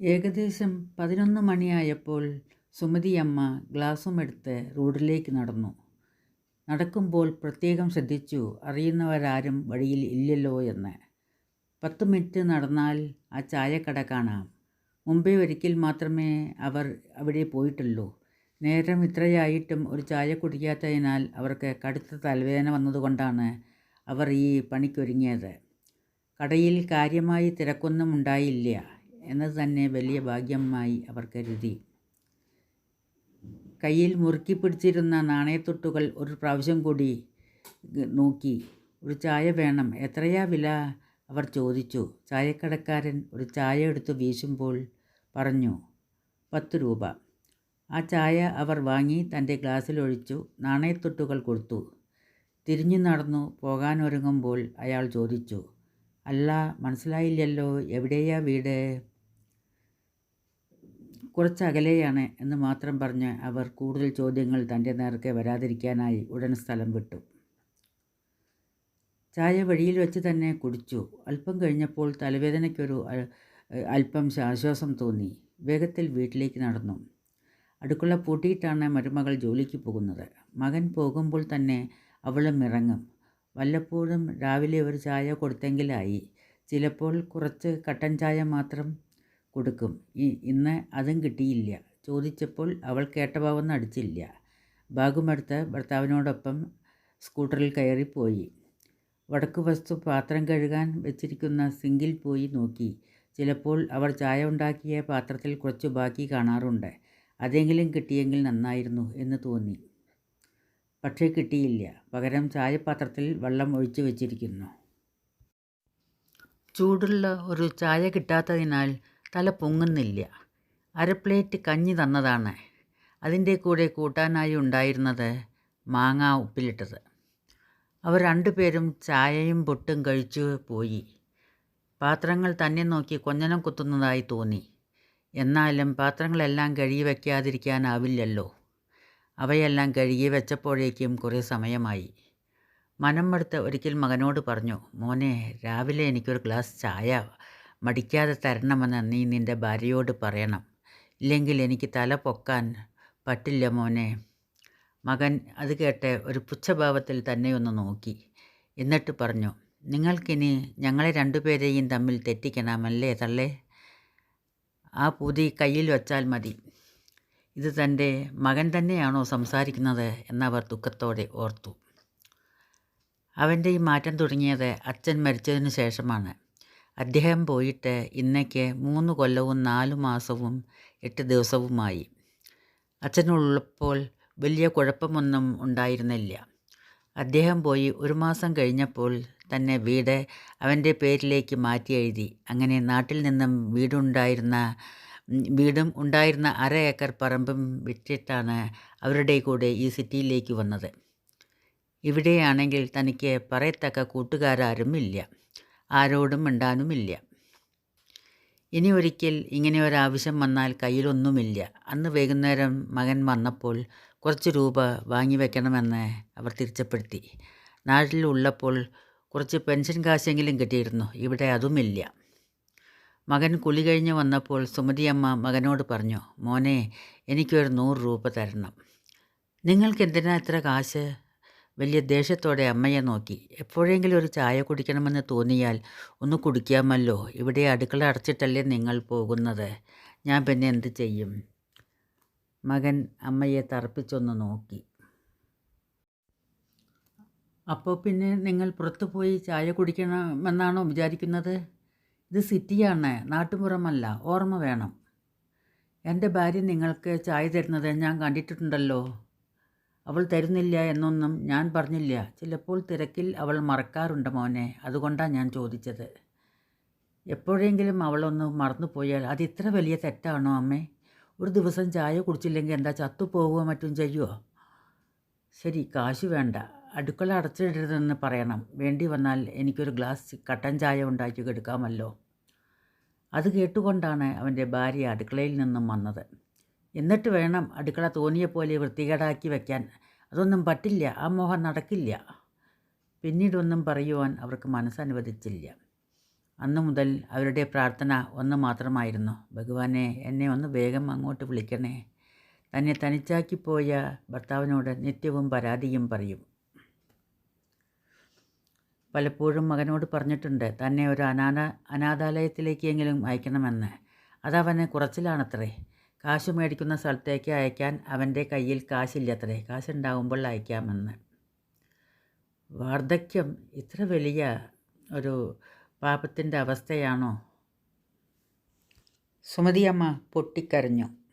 ഏകദേശം പതിനൊന്ന് മണിയായപ്പോൾ സുമതിയമ്മ ഗ്ലാസുമെടുത്ത് റോഡിലേക്ക് നടന്നു. നടക്കുമ്പോൾ പ്രത്യേകം ശ്രദ്ധിച്ചു അറിയുന്നവരാരും വഴിയിൽ ഇല്ലല്ലോ എന്ന്. പത്ത് മിനിറ്റ് നടന്നാൽ ആ ചായക്കട കാണാം. മുമ്പേ ഒരിക്കൽ മാത്രമേ അവർ അവിടെ പോയിട്ടുള്ളൂ. നേരം ഇത്രയായിട്ടും ഒരു ചായ കുടിക്കാത്തതിനാൽ അവർക്ക് കടുത്ത തലവേദന വന്നതുകൊണ്ടാണ് അവർ ഈ പണിക്കൊരുങ്ങിയത്. കടയിൽ കാര്യമായി തിരക്കൊന്നും ഉണ്ടായില്ല എന്നത് തന്നെ വലിയ ഭാഗ്യമായി അവർ കരുതി. കയ്യിൽ മുറുക്കി പിടിച്ചിരുന്ന നാണയത്തൊട്ടുകൾ ഒരു പ്രാവശ്യം കൂടി നോക്കി. ഒരു ചായ വേണം. എത്രയാ വില? അവർ ചോദിച്ചു. ചായക്കടക്കാരൻ ഒരു ചായ എടുത്ത് വീശുമ്പോൾ പറഞ്ഞു പത്ത് രൂപ. ആ ചായ അവർ വാങ്ങി തന്റെ ഗ്ലാസ്സിലൊഴിച്ചു നാണയത്തൊട്ടുകൾ കൊടുത്തു. തിരിഞ്ഞു നടന്നു പോകാനൊരുങ്ങുമ്പോൾ അയാൾ ചോദിച്ചു. അല്ല മനസ്സിലായില്ലല്ലോ എവിടെയാ വീട്? കുറച്ചകലെയാണ് എന്ന് മാത്രം പറഞ്ഞ് അവർ കൂടുതൽ ചോദ്യങ്ങൾ തന്റെ നേർക്ക് വരാതിരിക്കാനായി ഉടൻ സ്ഥലം വിട്ടു. ചായ വഴിയിൽ വെച്ച് തന്നെ കുടിച്ചു. അല്പം കഴിഞ്ഞപ്പോൾ തലവേദനയ്ക്കൊരു അല്പം ആശ്വാസം തോന്നി. വേഗത്തിൽ വീട്ടിലേക്ക് നടന്നു. അടുക്കള പൂട്ടിയിട്ടാണ് മരുമകൾ ജോലിക്ക് പോകുന്നത്. മകൻ പോകുമ്പോൾ തന്നെ അവളും ഇറങ്ങും. വല്ലപ്പോഴും രാവിലെ ഒരു ചായ കൊടുത്തെങ്കിലായി. ചിലപ്പോൾ കുറച്ച് കട്ടൻ ചായ മാത്രം കൊടുക്കും. ഇന്ന് അതും കിട്ടിയില്ല. ചോദിച്ചപ്പോൾ അവൾ കേട്ടഭാവം നടിച്ചില്ല. ബാഗുമെടുത്ത് ഭർത്താവിനോടൊപ്പം സ്കൂട്ടറിൽ കയറിപ്പോയി പോയി. വടക്കുവശത്തു പാത്രം കഴുകാൻ വെച്ചിരിക്കുന്ന സിങ്കിൽ പോയി നോക്കി. ചിലപ്പോൾ അവർ ചായ ഉണ്ടാക്കിയ പാത്രത്തിൽ കുറച്ച് ബാക്കി കാണാറുണ്ട്. അതെങ്കിലും കിട്ടിയെങ്കിൽ നന്നായിരുന്നു എന്ന് തോന്നി. പക്ഷേ കിട്ടിയില്ല. പകരം ചായപാത്രത്തിൽ വെള്ളം ഒഴിച്ചു വെച്ചിരിക്കുന്നു. ചൂടുള്ള ഒരു ചായ കിട്ടാത്തതിനാൽ തല പൊങ്ങുന്നില്ല. അര പ്ലേറ്റ് കഞ്ഞി തന്നതാണ്. അതിന്റെ കൂടെ കൂട്ടാനായി ഉണ്ടായിരുന്നത് മാങ്ങ ഉപ്പിലിട്ടത്. അവർ രണ്ടുപേരും ചായയും പൊട്ടും കഴിച്ചു പോയി. പാത്രങ്ങൾ തന്നെ നോക്കി കൊഞ്ഞനം കുത്തുന്നതായി തോന്നി. എന്നാലും പാത്രങ്ങളെല്ലാം കഴുകി വയ്ക്കാതിരിക്കാനാവില്ലല്ലോ. അവയെല്ലാം കഴുകി വെച്ചപ്പോഴേക്കും കുറേ സമയമായി. മനം മടുത്ത് ഒരിക്കൽ മകനോട് പറഞ്ഞു. മോനെ രാവിലെ എനിക്കൊരു ഗ്ലാസ് ചായ മടിക്കാതെ തരണമെന്ന് നീ നിന്റെ ഭാര്യയോട് പറയണം. ഇല്ലെങ്കിൽ എനിക്ക് തല പൊക്കാൻ പറ്റില്ല മോനെ. മകൻ അത് കേട്ട് ഒരു പുച്ഛഭാവത്തിൽ തന്നെയൊന്ന് നോക്കി. എന്നിട്ട് പറഞ്ഞു. നിങ്ങൾക്കിനി ഞങ്ങളെ രണ്ടുപേരെയും തമ്മിൽ തെറ്റിക്കണമല്ലേ തള്ളേ? ആ പൂതി കയ്യിൽ വച്ചാൽ മതി. ഇത് തന്റെ മകൻ തന്നെയാണോ സംസാരിക്കുന്നത് എന്നവർ ദുഃഖത്തോടെ ഓർത്തു. അവന്റെ ഈ മാറ്റം തുടങ്ങിയത് അച്ഛൻ മരിച്ചതിനു ശേഷമാണ്. അദ്ദേഹം പോയിട്ട് ഇന്നേക്ക് മൂന്ന് കൊല്ലവും നാലു മാസവും എട്ട് ദിവസവുമായി. അച്ഛനുള്ളപ്പോൾ വലിയ കുഴപ്പമൊന്നും ഉണ്ടായിരുന്നില്ല. അദ്ദേഹം പോയി ഒരു മാസം കഴിഞ്ഞപ്പോൾ തന്നെ വീട് അവന്റെ പേരിലേക്ക് മാറ്റി എഴുതി. അങ്ങനെ നാട്ടിൽ നിന്നും വീടുണ്ടായിരുന്ന വീടും ഉണ്ടായിരുന്ന അര ഏക്കർ പറമ്പും വിറ്റിട്ടാണ് അവരുടെ കൂടെ ഈ സിറ്റിയിലേക്ക് വന്നത്. ഇവിടെയാണെങ്കിൽ തനിക്ക് പറയത്തക്ക കൂട്ടുകാരാരും ഇല്ല. ആരോടും മിണ്ടാനുമില്ല. ഇനി ഒരിക്കൽ ഇങ്ങനെ ഒരാവശ്യം വന്നാൽ കയ്യിലൊന്നുമില്ല. അന്ന് വൈകുന്നേരം മകൻ വന്നപ്പോൾ കുറച്ച് രൂപ വാങ്ങി വാങ്ങിവെക്കണമെന്ന് അവർ തിരിച്ചപ്പെടുത്തി നാട്ടിൽ ഉള്ളപ്പോൾ കുറച്ച് പെൻഷൻ കാശെങ്കിലും കിട്ടിയിരുന്നു. ഇവിടെ അതുമില്ല. മകൻ കുളി കഴിഞ്ഞ് വന്നപ്പോൾ സുമതിയമ്മ മകനോട് പറഞ്ഞു. മോനെ എനിക്കൊരു നൂറ് രൂപ തരണം. നിങ്ങൾക്ക് നിങ്ങൾക്കെന്തിനാ ഇത്ര കാശ്? വലിയ ദേഷ്യത്തോടെ അമ്മയെ നോക്കി. എപ്പോഴെങ്കിലും ഒരു ചായ കുടിക്കണമെന്ന് തോന്നിയാൽ ഒന്ന് കുടിക്കാമല്ലോ. ഇവിടെ അടുക്കള അടച്ചിട്ടല്ലേ നിങ്ങൾ പോകുന്നത്. ഞാൻ പിന്നെ എന്ത് ചെയ്യും? മകൻ അമ്മയെ തറപ്പിച്ചൊന്ന് നോക്കി. അപ്പോൾ പിന്നെ നിങ്ങൾ പുറത്തു പോയി ചായ കുടിക്കണമെന്നാണോ വിചാരിക്കുന്നത്? ഇത് സിറ്റിയാണ്. നാട്ടുമുറമല്ല ഓർമ്മ വേണം. എന്റെ ഭാര്യ നിങ്ങൾക്ക് ചായ തരുന്നത് ഞാൻ കണ്ടിട്ടുണ്ടല്ലോ. അവൾ തരുന്നില്ല എന്നൊന്നും ഞാൻ പറഞ്ഞില്ല. ചിലപ്പോൾ തിരക്കിൽ അവൾ മറക്കാറുണ്ട് മോനെ. അതുകൊണ്ടാണ് ഞാൻ ചോദിച്ചത്. എപ്പോഴെങ്കിലും അവളൊന്ന് മറന്നുപോയാൽ അത് ഇത്ര വലിയ തെറ്റാണോ അമ്മേ? ഒരു ദിവസം ചായ കുടിച്ചില്ലെങ്കിൽ എന്താ ചത്തുപോവുകയോ മറ്റും ചെയ്യുമോ? ശരി കാശ് വേണ്ട. അടുക്കള അടച്ചിടരുതെന്ന് പറയണം. വേണ്ടി വന്നാൽ എനിക്കൊരു ഗ്ലാസ് കട്ടൻ ചായ ഉണ്ടാക്കി കൊടുക്കാമല്ലോ. അത് കേട്ടുകൊണ്ടാണ് അവന്റെ ഭാര്യ അടുക്കളയിൽ നിന്നും വന്നത്. എന്നിട്ട് വേണം അടുക്കള തോന്നിയപോലെ വൃത്തികേടാക്കി വയ്ക്കാൻ. അതൊന്നും പറ്റില്ല. ആ മോഹം നടക്കില്ല. പിന്നീടൊന്നും പറയുവാൻ അവർക്ക് മനസ്സനുവദിച്ചില്ല. അന്നു മുതൽ അവരുടെ പ്രാർത്ഥന ഒന്ന് മാത്രമായിരുന്നു ഭഗവാനെ എന്നെ ഒന്ന് വേഗം അങ്ങോട്ട് വിളിക്കണേ തന്നെ തനിച്ചാക്കിപ്പോയ ഭർത്താവിനോട് നിത്യവും പരാതിയും പറയും പലപ്പോഴും മകനോട് പറഞ്ഞിട്ടുണ്ട് തന്നെ ഒരു അനാഥ അനാഥാലയത്തിലേക്കെങ്കിലും അയക്കണമെന്ന് അതവന് കുറച്ചിലാണത്രേ കാശ് മേടിക്കുന്ന സ്ഥലത്തേക്ക് അയക്കാൻ അവന്റെ കയ്യിൽ കാശില്ലത്രേ. കാശുണ്ടാകുമ്പോൾ അയക്കാമെന്ന്. വാർദ്ധക്യം ഇത്ര വലിയ ഒരു പാപത്തിന്റെ അവസ്ഥയാണോ? സുമതിയമ്മ പൊട്ടിക്കരഞ്ഞു.